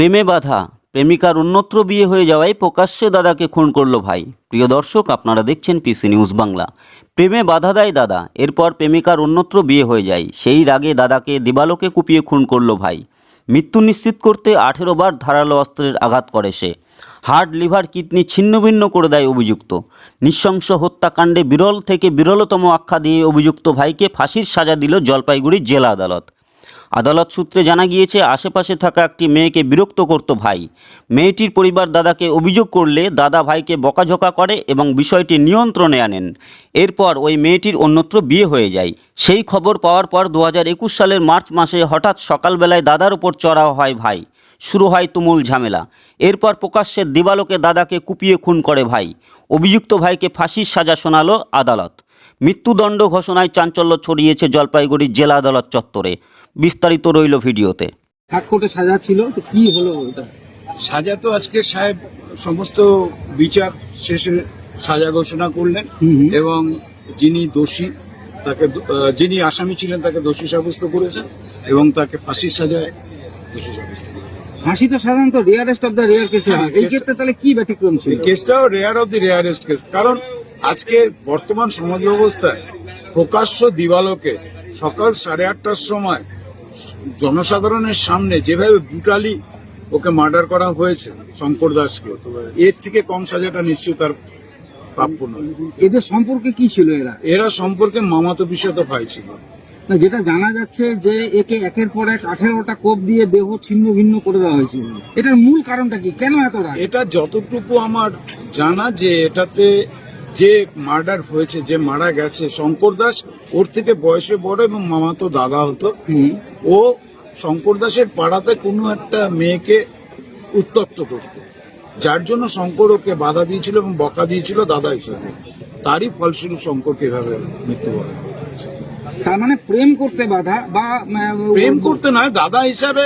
প্রেমে বাধা, প্রেমিকার অন্যত্র বিয়ে হয়ে যাওয়ায় প্রকাশ্যে দাদাকে খুন করল ভাই। প্রিয় দর্শক, আপনারা দেখছেন পিসি নিউজ বাংলা। প্রেমে বাধা দেয় দাদা, এরপর প্রেমিকার অন্যত্র বিয়ে হয়ে যায়। সেই রাগে দাদাকে দিবালোকে কুপিয়ে খুন করল ভাই। মৃত্যু নিশ্চিত করতে আঠেরো বার ধারালো অস্ত্রের আঘাত করে সে। হার্ট, লিভার, কিডনি ছিন্নভিন্ন করে দেয় অভিযুক্ত। নৃশংস হত্যাকাণ্ডে বিরল থেকে বিরলতম আখ্যা দিয়ে অভিযুক্ত ভাইকে ফাঁসির সাজা দিল জলপাইগুড়ি জেলা আদালত। আদালত সূত্রে জানা গিয়েছে, আশেপাশে থাকা একটি মেয়েকে বিরক্ত করত ভাই। মেয়েটির পরিবার দাদাকে অভিযোগ করলে দাদা ভাইকে বকাঝকা করে এবং বিষয়টি নিয়ন্ত্রণে আনেন। এরপর ওই মেয়েটির অন্যত্র বিয়ে হয়ে যায়। সেই খবর পাওয়ার পর দু সালের মার্চ মাসে হঠাৎ সকালবেলায় দাদার উপর চড়াও হয় ভাই। শুরু হয় তুমুল ঝামেলা। এরপর প্রকাশ্যে দিবালোকে দাদাকে কুপিয়ে খুন করে ভাই। অভিযুক্ত ভাইকে ফাঁসির সাজা শোনালো আদালত। মৃত্যুদণ্ড ঘোষণায় চাঞ্চল্য ছড়িয়েছে জলপাইগুড়ি জেলা আদালত চত্বরে। বিস্তারিত রইল ভিডিওতে। কোটে সাজা ছিল তো কি হলো ওটা? সাজা তো আজকে সাহেব সমস্ত বিচার শেষে সাজা ঘোষণা করলেন। এবং যিনি দোষী তাকে যিনি আসামি ছিলেন তাকে দোষী সাব্যস্ত করেছেন এবং তাকে ফাঁসির সাজায় দোষী সাব্যস্ত করেছেন। ফাঁসি তো সাধারণত রেয়ারেস্ট অফ দ্য রেয়ার কেসে হয়। এই ক্ষেত্রে তাহলে কি ব্যতিক্রম ছিল? কেসটাও rare of the rarest case কারণ আজকে বর্তমান সমাজ ব্যবস্থায় প্রকাশ্য দিবালোকে সকাল সাড়ে আটটার সময় জনসাধারণের সামনে যেভাবে ব্রুটালি ওকে মার্ডার করা হয়েছে শঙ্কর দাসকে এর থেকে কম সাজাটা নিশ্চয়ই তার প্রাপ্য নয়। এদের সম্পর্কে কি ছিল এরা? এরা সম্পর্কে মামাতো বিষয় ভাই ছিল। না যেটা জানা যাচ্ছে যে একে একের পর এক আঠেরোটা কোপ দিয়ে দেহ ছিন্ন ভিন্ন করে দেওয়া হয়েছিল। এটার মূল কারণটা কি? কেন এত এটা যতটুকু আমার জানা যে এটাতে যে মার্ডার হয়েছে যে মারা গেছে শঙ্কর দাস ওর থেকে বয়সে বড় এবং মামাতো দাদা হতো। ও শঙ্কর দাসের পাড়াতে কোনো একটা মেয়েকে উত্তপ্ত করত। যার জন্য শঙ্কর ওকে বাধা দিয়েছিল এবং বকা দিয়েছিল দাদা হিসেবে। তারই ফলস্বরূপ শঙ্করকে এভাবে মৃত্যুবরণ। তার মানে প্রেম করতে বাধা বা প্রেম করতে নয় দাদা হিসাবে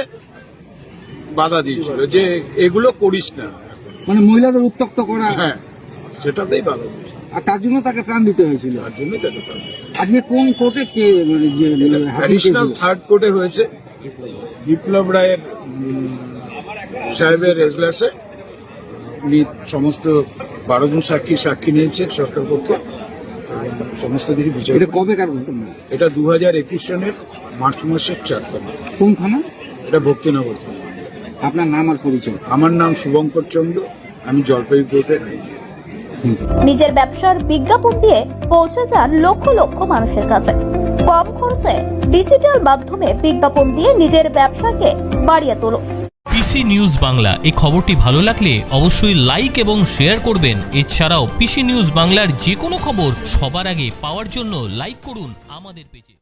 বাধা দিয়েছিল যে এগুলো করিস না। মানে মহিলাদের উত্তক্ত করা। হ্যাঁ সেটাতেই বাধা আর তার জন্য তাকে প্রাণ দিতে হয়েছিল। আজকে কোন কোর্টে কে যে অ্যাডিশনাল থার্ড কোর্টে হয়েছে। বিপ্লব রায়ের সাহেবের এজলাসে উনি সমস্ত বারো জন সাক্ষী সাক্ষী নিয়েছেন সরকার পক্ষে। সমস্ত কিছু বিচার এটা কবেকার ঘটনা? এটা দু হাজার একুশ সনের মার্চ মাসের চার তারিখ। কোন থানা? এটা ভক্তিনগর থানা। আপনার নাম আর পরিচয়। আমার নাম শুভঙ্কর চন্দ্র আমি জলপাইগুড়ি কোর্টের আইনজীবী। নিজের ব্যবসার বিজ্ঞাপন দিয়ে পৌঁছে যান লক্ষ লক্ষ মানুষের কাছে। কম খরচে ডিজিটাল মাধ্যমে বিজ্ঞাপন দিয়ে নিজের ব্যবসাকে বাড়িয়ে তোলো। পিসি নিউজ বাংলা, এই খবরটি ভালো লাগলে অবশ্যই লাইক এবং শেয়ার করবেন। এছাড়াও পিসি নিউজ বাংলার যে কোনো খবর সবার আগে পাওয়ার জন্য লাইক করুন আমাদের পেজে।